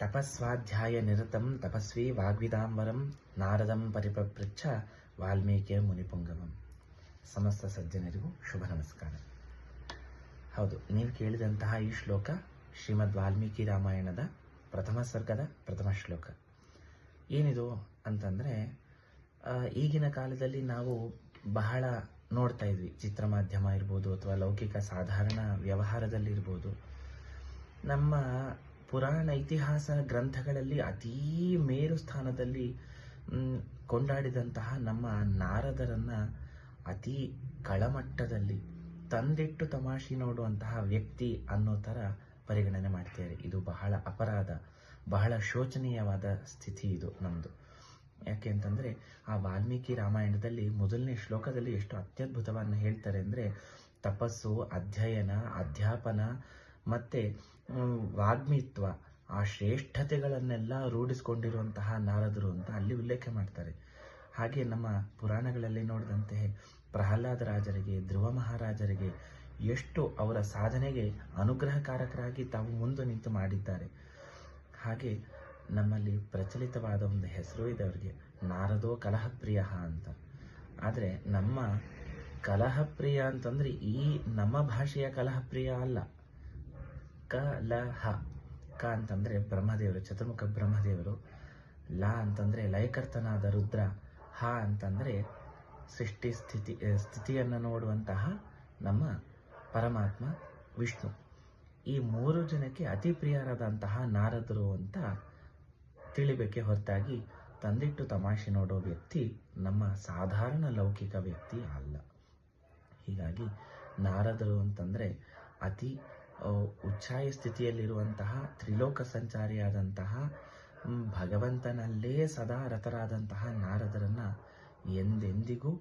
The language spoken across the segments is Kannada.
ತಪಸ್ವಾಧ್ಯಾಯ ನಿರತಂ ತಪಸ್ವಿ ವಾಗ್ವಿದಾಂಬರಂ ನಾರದಂ ಪರಿಪೃಚ್ಛ ವಾಲ್ಮೀಕಿಯ ಮುನಿಪುಂಗಮಂ. ಸಮಸ್ತ ಸಜ್ಜನರಿಗೂ ಶುಭ ನಮಸ್ಕಾರ. ಹೌದು, ನೀವು ಕೇಳಿದಂತಹ ಈ ಶ್ಲೋಕ ಶ್ರೀಮದ್ ವಾಲ್ಮೀಕಿ ರಾಮಾಯಣದ ಪ್ರಥಮ ಸರ್ಗದ ಪ್ರಥಮ ಶ್ಲೋಕ. ಏನಿದು ಅಂತಂದರೆ ಈಗಿನ ಕಾಲದಲ್ಲಿ ನಾವು ಬಹಳ ನೋಡ್ತಾ ಇದ್ವಿ. ಚಿತ್ರ ಮಾಧ್ಯಮ ಇರ್ಬೋದು ಅಥವಾ ಲೌಕಿಕ ಸಾಧಾರಣ ವ್ಯವಹಾರದಲ್ಲಿರ್ಬೋದು ನಮ್ಮ ಪುರಾಣ ಇತಿಹಾಸ ಗ್ರಂಥಗಳಲ್ಲಿ ಅತೀ ಮೇರು ಸ್ಥಾನದಲ್ಲಿ ಕೊಂಡಾಡಿದಂತಹ ನಮ್ಮ ನಾರದರನ್ನ ಅತಿ ಕಳಮಟ್ಟದಲ್ಲಿ ತಂದಿಟ್ಟು ತಮಾಷೆ ನೋಡುವಂತಹ ವ್ಯಕ್ತಿ ಅನ್ನೋ ಥರ ಪರಿಗಣನೆ ಮಾಡ್ತಾರೆ ಇದು ಬಹಳ ಅಪರಾಧ, ಬಹಳ ಶೋಚನೀಯವಾದ ಸ್ಥಿತಿ ಇದು ನಮ್ಮದು ಯಾಕೆ ಅಂತಂದರೆ, ಆ ವಾಲ್ಮೀಕಿ ರಾಮಾಯಣದಲ್ಲಿ ಮೊದಲನೇ ಶ್ಲೋಕದಲ್ಲಿ ಎಷ್ಟು ಅತ್ಯದ್ಭುತವನ್ನು ಹೇಳ್ತಾರೆ ಅಂದರೆ, ತಪಸ್ಸು, ಅಧ್ಯಯನ, ಅಧ್ಯಾಪನ ಮತ್ತು ವಾಗ್ಮಿತ್ವ, ಆ ಶ್ರೇಷ್ಠತೆಗಳನ್ನೆಲ್ಲ ರೂಢಿಸ್ಕೊಂಡಿರುವಂತಹ ನಾರದರು ಅಂತ ಅಲ್ಲಿ ಉಲ್ಲೇಖ ಮಾಡ್ತಾರೆ. ಹಾಗೆ ನಮ್ಮ ಪುರಾಣಗಳಲ್ಲಿ ನೋಡಿದಂತೆ ಪ್ರಹ್ಲಾದ ರಾಜರಿಗೆ, ಧ್ರುವ ಮಹಾರಾಜರಿಗೆ ಎಷ್ಟು ಅವರ ಸಾಧನೆಗೆ ಅನುಗ್ರಹಕಾರಕರಾಗಿ ತಾವು ಮುಂದೆ ನಿಂತು ಮಾಡಿದ್ದಾರೆ. ಹಾಗೆ ನಮ್ಮಲ್ಲಿ ಪ್ರಚಲಿತವಾದ ಒಂದು ಹೆಸರು ಇದೆ ಅವರಿಗೆ, ನಾರದೋ ಕಲಹಪ್ರಿಯ ಅಂತ. ಆದರೆ ನಮ್ಮ ಕಲಹಪ್ರಿಯ ಅಂತಂದರೆ ಈ ನಮ್ಮ ಭಾಷೆಯ ಕಲಹಪ್ರಿಯ ಅಲ್ಲ. ಕಲಹ. ಕ ಅಂತಂದ್ರೆ ಬ್ರಹ್ಮದೇವರು, ಚತುರ್ಮುಖ ಬ್ರಹ್ಮದೇವರು. ಲ ಅಂತಂದ್ರೆ ಲಯಕರ್ತನಾದ ರುದ್ರ. ಹ ಅಂತಂದ್ರೆ ಸೃಷ್ಟಿ ಸ್ಥಿತಿ ಸ್ಥಿತಿಯನ್ನು ನೋಡುವಂತಹ ನಮ್ಮ ಪರಮಾತ್ಮ ವಿಷ್ಣು. ಈ ಮೂರು ಜನಕ್ಕೆ ಅತಿ ಪ್ರಿಯರಾದಂತಹ ನಾರದರು ಅಂತ ತಿಳಿಬೇಕೆ ಹೊರತಾಗಿ ತಂದಿಟ್ಟು ತಮಾಷೆ ನೋಡೋ ವ್ಯಕ್ತಿ ನಮ್ಮ ಸಾಧಾರಣ ಲೌಕಿಕ ವ್ಯಕ್ತಿ ಅಲ್ಲ. ಹೀಗಾಗಿ ನಾರದರು ಅಂತಂದರೆ ಅತಿ ಉಚ್ಛಾಯ ಸ್ಥಿತಿಯಲ್ಲಿರುವಂತಹ ತ್ರಿಲೋಕ ಸಂಚಾರಿಯಾದಂತಹ ಭಗವಂತನಲ್ಲೇ ಸದಾ ರಥರಾದಂತಹ ನಾರದರನ್ನ ಎಂದೆಂದಿಗೂ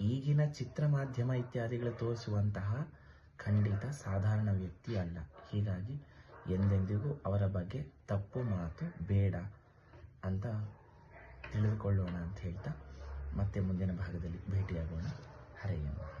ಈಗಿನ ಚಿತ್ರ ಮಾಧ್ಯಮ ಇತ್ಯಾದಿಗಳು ತೋರಿಸುವಂತಹ ಖಂಡಿತ ಸಾಧಾರಣ ವ್ಯಕ್ತಿ ಅಲ್ಲ. ಹೀಗಾಗಿ ಎಂದೆಂದಿಗೂ ಅವರ ಬಗ್ಗೆ ತಪ್ಪು ಮಾತು ಬೇಡ ಅಂತ ತಿಳಿದುಕೊಳ್ಳೋಣ ಅಂತ ಹೇಳ್ತಾ ಮತ್ತೆ ಮುಂದಿನ ಭಾಗದಲ್ಲಿ ಭೇಟಿಯಾಗೋಣ. ಹರೆಯಮ್ಮ